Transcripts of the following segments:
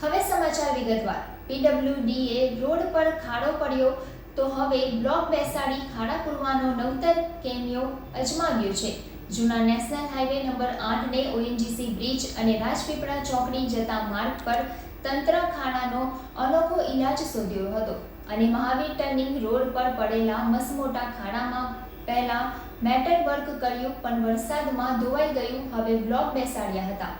હવે સમાચાર વિગતવાર. પીડબ્લ્યુડીએ રોડ પર ખાડો પડ્યો તો હવે બ્લોક બેસાડી ખાડા પૂરવાનો નવતર કેમિયો અજમાવ્યો છે. જૂના નેશનલ હાઈવે નંબર આઠને ઓએનજીસી બ્રિજ અને રાજપીપળા ચોકડી જતા માર્ગ પર તંત્ર ખાડાનો અનોખો ઇલાજ શોધ્યો હતો અને મહાવીર ટર્નિંગ રોડ પર પડેલા મસમોટા ખાડામાં પહેલા મેટલ વર્ક કર્યું પણ વરસાદમાં ધોવાઈ ગયું, હવે બ્લોક બેસાડ્યા હતા.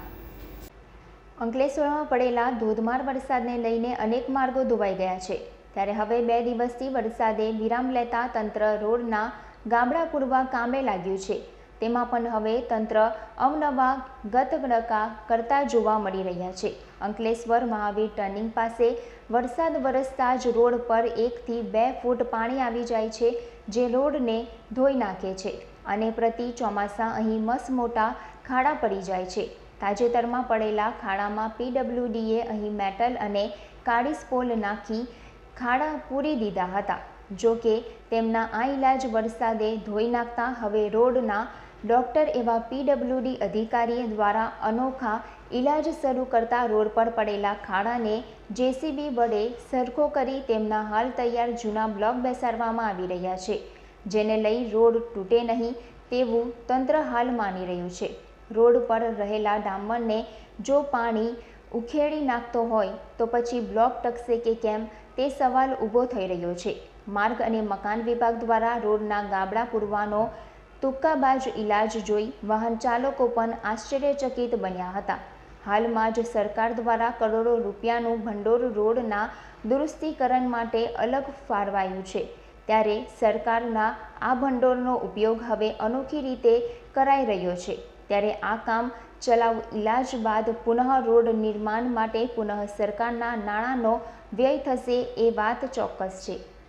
અંકલેશ્વરમાં પડેલા ધોધમાર વરસાદને લઈને અનેક માર્ગો ધોવાઈ ગયા છે. ત્યારે હવે બે દિવસથી વરસાદે વિરામ લેતા તંત્ર રોડના ગામડા પૂરવા કામે લાગ્યું છે. તેમાં પણ હવે તંત્ર અવનવા ગતગડકા કરતા જોવા મળી રહ્યા છે. અંકલેશ્વર મહાવીર ટર્નિંગ પાસે વરસાદ વરસતા જ રોડ પર એકથી બે ફૂટ પાણી આવી જાય છે, જે રોડને ધોઈ નાખે છે અને પ્રતિ ચોમાસા અહીં મસમોટા ખાડા પડી જાય છે. તાજેતરમાં પડેલા ખાડામાં પીડબ્લ્યુડીએ અહીં મેટલ અને કાળી સ્પોલ નાખી ખાડા પૂરી દીધા હતા. જો કે, તેમના આ ઇલાજ વરસાદે ધોઈ નાખતા હવે રોડના ડોક્ટર એવા પીડબ્લ્યુડી અધિકારી દ્વારા અનોખા ઇલાજ શરૂ કરતા રોડ પર પડેલા ખાડાને જેસીબી વડે સરખો કરી તેમના હાલ તૈયાર જૂના બ્લોક બેસાડવામાં આવી રહ્યા છે, જેને લઈ રોડ તૂટે નહીં તેવું તંત્ર હાલ માની રહ્યું છે. રોડ પર રહેલા ડામરને જો પાણી ઉખેડી નાખતો હોય, તો પછી બ્લોક ટકશે કે કેમ તે સવાલ ઊભો થઈ રહ્યો છે. માર્ગ અને મકાન વિભાગ દ્વારા રોડના ગાબડા પૂરવાનો તુક્કાબાજ ઇલાજ જોઈ વાહન ચાલકો પણ આશ્ચર્યચકિત બન્યા હતા. હાલમાં જ સરકાર દ્વારા કરોડો રૂપિયાનું ભંડોળ રોડના દુરસ્તીકરણ માટે અલગ ફાળવાયું છે. ત્યારે સરકારના આ ભંડોળનો ઉપયોગ હવે અનોખી રીતે કરાઈ રહ્યો છે. ત્યારે આ કામ ચલાવ ઇલાજ બાદ પુનઃ રોડ નિર્માણ માટે પુનઃ સરકારના નાણાંનો વ્યય થશે એ વાત ચોક્કસ છે.